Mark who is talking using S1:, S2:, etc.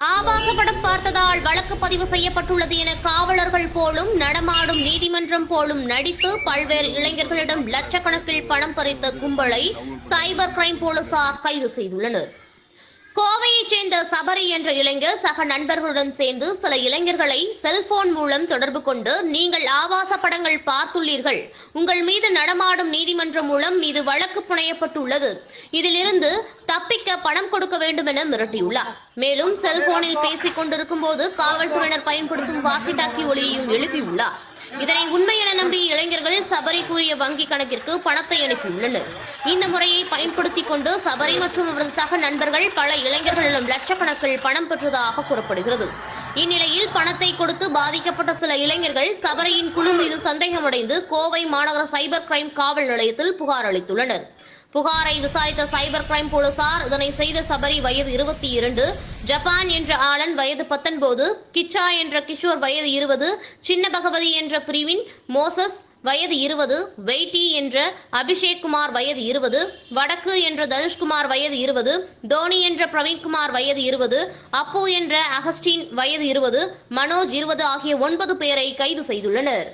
S1: ஆபாச படம் பார்த்ததால் வழக்கு பதிவு செய்யப்பட்டுள்ளது என காவலர்கள் போலும் நடமாடும் நீதிமன்றம் போலும் நடித்து பல்வேறு இளைஞர்களிடம் லட்சக்கணக்கில் பணம் பறித்த கும்பலை சைபர் கிரைம் போலீசார் கைது செய்துள்ளனர். கோவையைச் சேர்ந்த சபரி என்ற இளைஞர் சக நண்பர்களுடன் சேர்ந்து சில இளைஞர்களை செல்போன் மூலம் தொடர்பு கொண்டு நீங்கள் ஆபாச படங்கள் பார்த்துள்ளீர்கள். உங்கள் மீது நடமாடும் நீதிமன்றம் மூலம் மீது வழக்கு புனையப்பட்டுள்ளது. இதிலிருந்து தப்பிக்க பணம் கொடுக்க வேண்டும் என மிரட்டியுள்ளார். மேலும் செல்போனில் பேசிக் கொண்டிருக்கும் போது காவல்துறையினர் பயன்படுத்தும் வாக்கி டாக்கி ஒலியையும் எழுப்பியுள்ளார். இதனை உண்மை என நம்பி இளைஞர்கள் சபரி கூறிய வங்கி கணக்கிற்கு பணத்தை அனுப்பியுள்ளனர். இந்த முறையை பயன்படுத்திக் கொண்டு சபரி மற்றும் அவரது சக நண்பர்கள் பல இளைஞர்களிடம் லட்சக்கணக்கில் பணம் பெற்றதாக கூறப்படுகிறது. இந்நிலையில் பணத்தை கொடுத்து பாதிக்கப்பட்ட சில இளைஞர்கள் சபரியின் குழு மீது சந்தேகமடைந்து கோவை மாநகர சைபர் கிரைம் காவல் நிலையத்தில் புகார் அளித்துள்ளனர். புகாரை விசாரித்த சைபர் கிரைம் போலீசார் இதனை செய்த சபரி வயது இருபத்தி இரண்டு ஜப்பான் என்ற ஆளன் வயது பத்தொன்பது கிச்சா என்ற கிஷோர் வயது இருபது சின்ன பகவதி என்ற பிரிவின் மோசஸ் வயது இருபது வெயிட்டி என்ற அபிஷேக் குமார் வயது இருபது வடக்கு என்ற தனுஷ்குமார் வயது இருபது தோனி என்ற பிரவீன்குமார் வயது இருபது அப்பு என்ற அகஸ்டின் வயது இருபது மனோஜ் இருபது ஆகிய ஒன்பது பேரை கைது செய்துள்ளனர்.